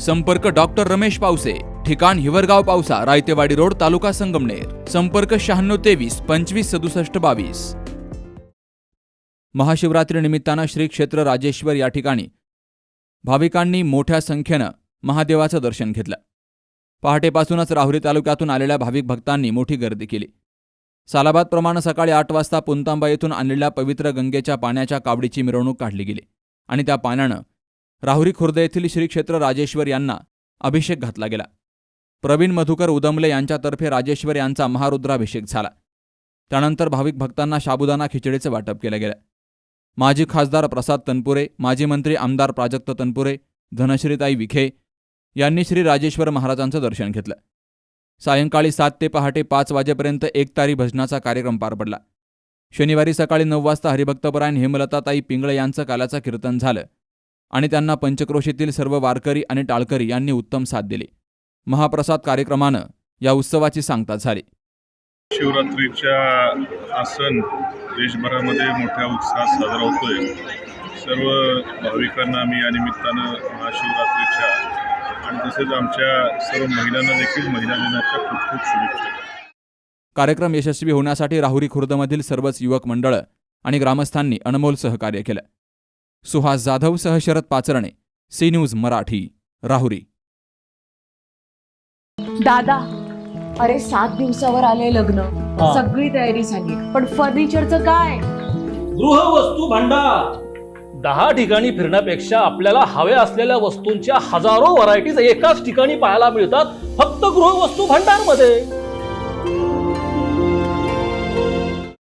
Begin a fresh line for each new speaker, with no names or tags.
संपर्क डॉक्टर रमेश पावसे ठिकाण हिवरगाव पावसा रायतेवाडी रोड तालुका संगमनेर. संपर्क शहाण्णव तेवीस पंचवीस सदुसष्ट बावीस. महाशिवरात्री निमित्तानं श्री क्षेत्र राजेश्वर या ठिकाणी भाविकांनी मोठ्या संख्येनं महादेवाचं दर्शन घेतलं. पहाटेपासूनच राहुरी तालुक्यातून आलेल्या भाविक भक्तांनी मोठी गर्दी केली. सालाबादप्रमाणे सकाळी आठ वाजता पुंतांबा येथून आणलेल्या पवित्र गंगेच्या पाण्याच्या कावडीची मिरवणूक काढली गेली आणि त्या पाण्यानं राहुरी खुर्द येथील श्री क्षेत्र राजेश्वर यांना अभिषेक घातला गेला. प्रवीण मधुकर उदमले यांच्यातर्फे राजेश्वर यांचा महारुद्राभिषेक झाला. त्यानंतर भाविक भक्तांना शाबुदाना खिचडीचं वाटप केलं गेलं. माजी खासदार प्रसाद तनपुरे माजी मंत्री आमदार प्राजक्त तनपुरे धनश्रीताई विखे यांनी श्री राजेश्वर महाराजांचं दर्शन घेतलं. सायंकाळी सात ते पहाटे पाच वाजेपर्यंत एकतारी भजनाचा कार्यक्रम पार पडला. शनिवारी सकाळी नऊ वाजता हरिभक्तपरायण हेमलताताई पिंगळे यांचं कालाचं कीर्तन झालं. आणि त्यांना पंचक्रोशीतील सर्व वारकरी आणि टाळकरी यांनी उत्तम साथ दिली. महाप्रसाद कार्यक्रमानं या उत्सवाची सांगता झाली.
शिवरात्रीच्या सण देशभरामध्ये मोठ्या उत्साहात साजरा होतोय. सर्व भाविकांना मी या निमित्तानं महाशिवरात्रीच्या आणि तसेच आमच्या सर्व महिलांना देखील महिला दिनाच्या खूप खूप शुभेच्छा.
कार्यक्रम यशस्वी होण्यासाठी राहुरी खुर्दमधील सर्वच युवक मंडळं आणि ग्रामस्थांनी अनमोल सहकार्य केलं. सुहास जाधव सह शरद पाचरणे सी न्यूज मराठी राहुरी.
दादा अरे सात दिवसावर आले लग्न.
हा.
सगळी तयारी झाली पण फर्निचरचं काय?
गृहवस्तू भांडार. दहा ठिकाणी फिरण्यापेक्षा आपल्याला हव्या असलेल्या वस्तूंच्या हजारो व्हरायटीज एकाच ठिकाणी पाहायला मिळतात फक्त गृहवस्तू भांडारमध्ये